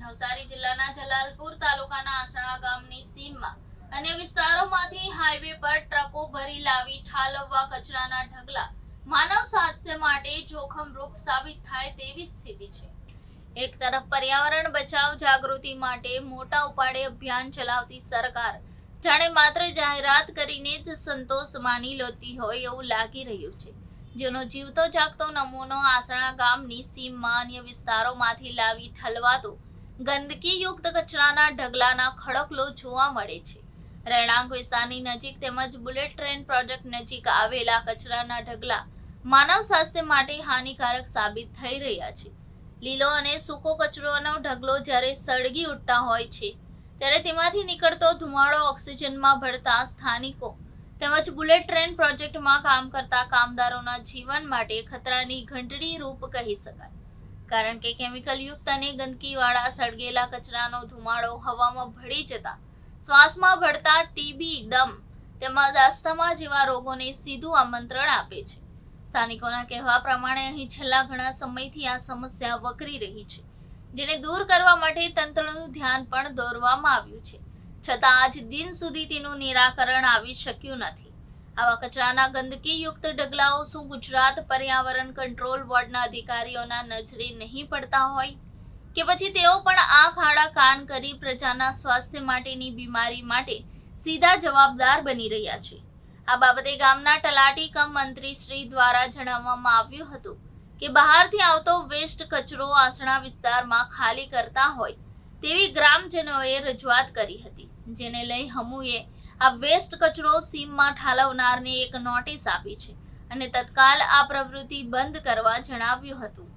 નવસારી જિલ્લાના જલાલપુર તાલુકાના આસણા ગામની સીમમાં અન્ય વિસ્તારોમાંથી હાઈવે પર ટ્રકો ભરી લાવી ઠાલવવા કચરાના ઢગલા માનવ સ્વાસ્થ્ય માટે જોખમરૂપ સાબિત થાય તેવી સ્થિતિ છે. એક તરફ પર્યાવરણ બચાવ જાગૃતિ માટે મોટા ઉપાડે અભિયાન ચલાવતી સરકાર જાણે માત્ર જાહેરાત કરીને જ સંતોષ માની લેતી હોય એવું લાગી રહ્યું છે. જેનો જીવતો જાગતો નમૂનો આસણા ગામની સીમમાં અન્ય વિસ્તારોમાંથી લાવી ઠલવાતો ગંદકીયુક્ત કચરાના ઢગલાના ખડકલો જોવા મળે છે. રહેણાંક વિસ્તારની નજીક તેમજ બુલેટ ટ્રેન પ્રોજેક્ટ નજીક આવેલા કચરાના ઢગલા માનવ સ્વાસ્થ્ય માટે હાનિકારક સાબિત થઈ રહ્યા છે. લીલો અને સૂકો કચરોનો ઢગલો જ્યારે સળગી ઉઠતા હોય છે, ત્યારે તેમાંથી નીકળતો ધુમાડો ઓક્સિજનમાં ભળતા સ્થાનિકો તેમજ બુલેટ ટ્રેન પ્રોજેક્ટમાં કામ કરતા કામદારોના જીવન માટે ખતરાની ઘંટડી રૂપ કહી શકાય. કારણ કે કેમિકલયુક્ત અને ગંદકીવાળા સળગેલા કચરાનો ધુમાડો હવામાં ભળી જતા શ્વાસમાં ભળતા ટીબી દમ તેમજ અસ્થમા જેવા રોગોને સીધું આમંત્રણ આપે છે. સ્થાનિકોના કહેવા પ્રમાણે અહીં છેલ્લા ઘણા સમયથી આ સમસ્યા વકરી રહી છે, જેને દૂર કરવા માટે તંત્રનું ધ્યાન પણ દોરવામાં આવ્યું છે. છતાં આજ દિન સુધી તેનું નિરાકરણ આવી શક્યું નથી. આવા કચરાના ગંદકીયુક્ત ઢગલાઓ શું ગુજરાત પર્યાવરણ કંટ્રોલ બોર્ડના અધિકારીઓના નજરે નહીં પડતા હોય? કે પછી તેઓ પણ આંખ આડા કાન કરી પ્રજાના સ્વાસ્થ્ય માટેની બીમારી માટે સીધા જવાબદાર બની રહ્યા છે? આ બાબતે ગામના તલાટી કમ મંત્રી શ્રી દ્વારા જણાવવામાં આવ્યું હતું કે બહારથી આવતો વેસ્ટ કચરો આસણા વિસ્તારમાં ખાલી કરતા હોય તેવી ગ્રામજનોએ રજૂઆત કરી હતી, જેને લઈ હમુએ આ વેસ્ટ કચરો સીમમાં ઠાલવનારને એક નોટિસ આપી છે અને તત્કાલ આ પ્રવૃત્તિ બંધ કરવા જણાવ્યું હતું.